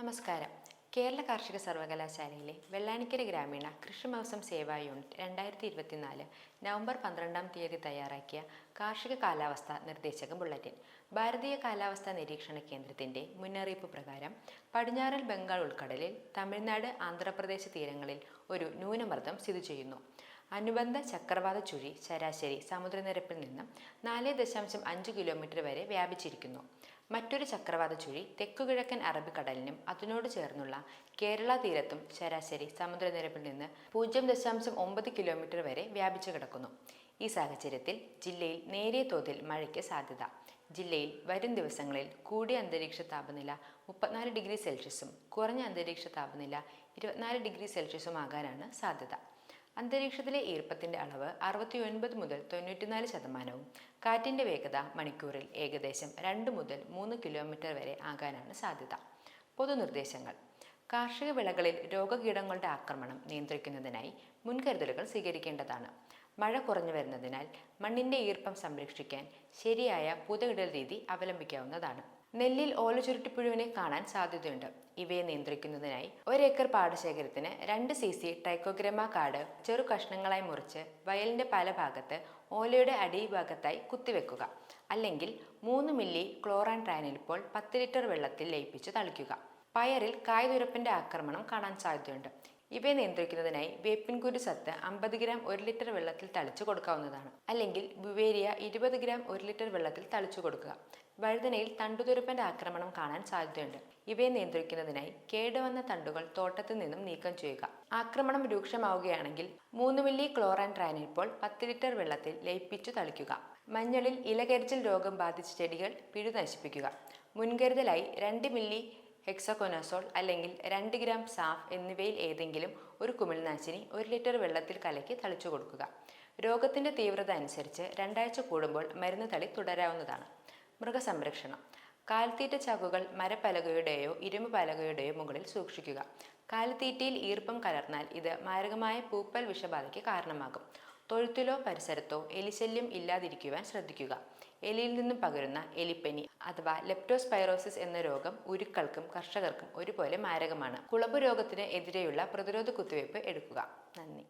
നമസ്കാരം. കേരള കാർഷിക സർവകലാശാലയിലെ വെള്ളാനിക്കര ഗ്രാമീണ കൃഷി മൗസം സേവാ യൂണിറ്റ് രണ്ടായിരത്തി ഇരുപത്തിനാല് നവംബർ പന്ത്രണ്ടാം തീയതി തയ്യാറാക്കിയ കാർഷിക കാലാവസ്ഥ നിർദ്ദേശക ബുള്ളറ്റിൻ. ഭാരതീയ കാലാവസ്ഥാ നിരീക്ഷണ കേന്ദ്രത്തിന്റെ മുന്നറിയിപ്പ് പ്രകാരം പടിഞ്ഞാറൻ ബംഗാൾ ഉൾക്കടലിൽ തമിഴ്നാട് ആന്ധ്രാപ്രദേശ് തീരങ്ങളിൽ ഒരു ന്യൂനമർദ്ദം സ്ഥിതി ചെയ്യുന്നു. അനുബന്ധ ചക്രവാത ചുഴി ശരാശരി സമുദ്രനിരപ്പിൽ നിന്നും നാല് ദശാംശം അഞ്ച് കിലോമീറ്റർ വരെ വ്യാപിച്ചിരിക്കുന്നു. മറ്റൊരു ചക്രവാത ചുഴി തെക്കുകിഴക്കൻ അറബിക്കടലിനും അതിനോട് ചേർന്നുള്ള കേരള തീരത്തും ശരാശരി സമുദ്രനിരപ്പിൽ നിന്ന് പൂജ്യം ദശാംശം ഒമ്പത് കിലോമീറ്റർ വരെ വ്യാപിച്ചു കിടക്കുന്നു. ഈ സാഹചര്യത്തിൽ ജില്ലയിൽ നേരിയ തോതിൽ മഴയ്ക്ക് സാധ്യത. ജില്ലയിൽ വരും ദിവസങ്ങളിൽ കൂടിയ അന്തരീക്ഷ താപനില മുപ്പത്തിനാല് ഡിഗ്രി സെൽഷ്യസും കുറഞ്ഞ അന്തരീക്ഷ താപനില ഇരുപത്തിനാല് ഡിഗ്രി സെൽഷ്യസും ആകാനാണ് സാധ്യത. അന്തരീക്ഷത്തിലെ ഈർപ്പത്തിന്റെ അളവ് അറുപത്തി ഒൻപത് മുതൽ തൊണ്ണൂറ്റിനാല് ശതമാനവും. കാറ്റിന്റെ വേഗത മണിക്കൂറിൽ ഏകദേശം രണ്ട് മുതൽ മൂന്ന് കിലോമീറ്റർ വരെ ആകാനാണ് സാധ്യത. പൊതുനിർദ്ദേശങ്ങൾ. കാർഷിക വിളകളിൽ രോഗകീടങ്ങളുടെ ആക്രമണം നിയന്ത്രിക്കുന്നതിനായി മുൻകരുതലുകൾ സ്വീകരിക്കേണ്ടതാണ്. മഴ കുറഞ്ഞു വരുന്നതിനാൽ മണ്ണിന്റെ ഈർപ്പം സംരക്ഷിക്കാൻ ശരിയായ പുതയിടൽ രീതി അവലംബിക്കാവുന്നതാണ്. നെല്ലിൽ ഓലചുരുട്ടിപ്പുഴുവിനെ കാണാൻ സാധ്യതയുണ്ട്. ഇവയെ നിയന്ത്രിക്കുന്നതിനായി ഒരേക്കർ പാടശേഖരത്തിന് രണ്ട് സി സി ടൈക്കോഗ്രമ കാട് ചെറു കഷ്ണങ്ങളായി മുറിച്ച് വയലിന്റെ പല ഭാഗത്ത് ഓലയുടെ അടിഭാഗത്തായി കുത്തിവെക്കുക. അല്ലെങ്കിൽ മൂന്ന് മില്ലി ക്ലോറാൻ ട്രാനിലിപ്പോൾ പത്ത് ലിറ്റർ വെള്ളത്തിൽ ലയിപ്പിച്ച് തളിക്കുക. പയറിൽ കായ്തുരപ്പിന്റെ ആക്രമണം കാണാൻ സാധ്യതയുണ്ട്. ഇവയെ നിയന്ത്രിക്കുന്നതിനായി വേപ്പിൻകുരു സത്ത് അമ്പത് ഗ്രാം ഒരു ലിറ്റർ വെള്ളത്തിൽ തളിച്ചു കൊടുക്കാവുന്നതാണ്. അല്ലെങ്കിൽ ബുവേരിയ ഇരുപത് ഗ്രാം ഒരു ലിറ്റർ വെള്ളത്തിൽ തളിച്ചു കൊടുക്കുക. വഴുതനയിൽ തണ്ടുതുരുപ്പന്റെ ആക്രമണം കാണാൻ സാധ്യതയുണ്ട്. ഇവയെ നിയന്ത്രിക്കുന്നതിനായി കേടുവന്ന തണ്ടുകൾ തോട്ടത്തിൽ നിന്നും നീക്കം ചെയ്യുക. ആക്രമണം രൂക്ഷമാവുകയാണെങ്കിൽ മൂന്ന് മില്ലി ക്ലോറാൻ ട്രാനിപ്പോൾ പത്ത് ലിറ്റർ വെള്ളത്തിൽ ലയിപ്പിച്ചു തളിക്കുക. മഞ്ഞളിൽ ഇലകരിച്ചിൽ രോഗം ബാധിച്ച ചെടികൾ പിഴുനശിപ്പിക്കുക മുൻകരുതലായി രണ്ട് മില്ലി ഹെക്സകൊനസോൾ അല്ലെങ്കിൽ രണ്ട് ഗ്രാം സാഫ് എന്നിവയിൽ ഏതെങ്കിലും ഒരു കുമിൾനാശിനി ഒരു ലിറ്റർ വെള്ളത്തിൽ കലക്കി തളിച്ചു കൊടുക്കുക. രോഗത്തിന്റെ തീവ്രത അനുസരിച്ച് രണ്ടാഴ്ച കൂടുമ്പോൾ മരുന്ന് തളി തുടരാവുന്നതാണ്. മൃഗസംരക്ഷണം. കാൽത്തീറ്റ ചാക്കുകൾ മരപ്പലകയുടെയോ ഇരുമ്പ് പലകയുടെയോ മുകളിൽ സൂക്ഷിക്കുക. കാലിത്തീറ്റയിൽ ഈർപ്പം കലർന്നാൽ ഇത് മാരകമായ പൂപ്പൽ വിഷബാധയ്ക്ക് കാരണമാകും. തൊഴുത്തിലോ പരിസരത്തോ എലിശല്യം ഇല്ലാതിരിക്കുവാൻ ശ്രദ്ധിക്കുക. എലിയിൽ നിന്നും പകരുന്ന എലിപ്പനി അഥവാ ലെപ്റ്റോസ്പൈറോസിസ് എന്ന രോഗം ഉരുക്കൾക്കും കർഷകർക്കും ഒരുപോലെ മാരകമാണ്. കുളമ്പ് രോഗത്തിന് എതിരെയുള്ള പ്രതിരോധ കുത്തിവയ്പ് എടുക്കുക. നന്ദി.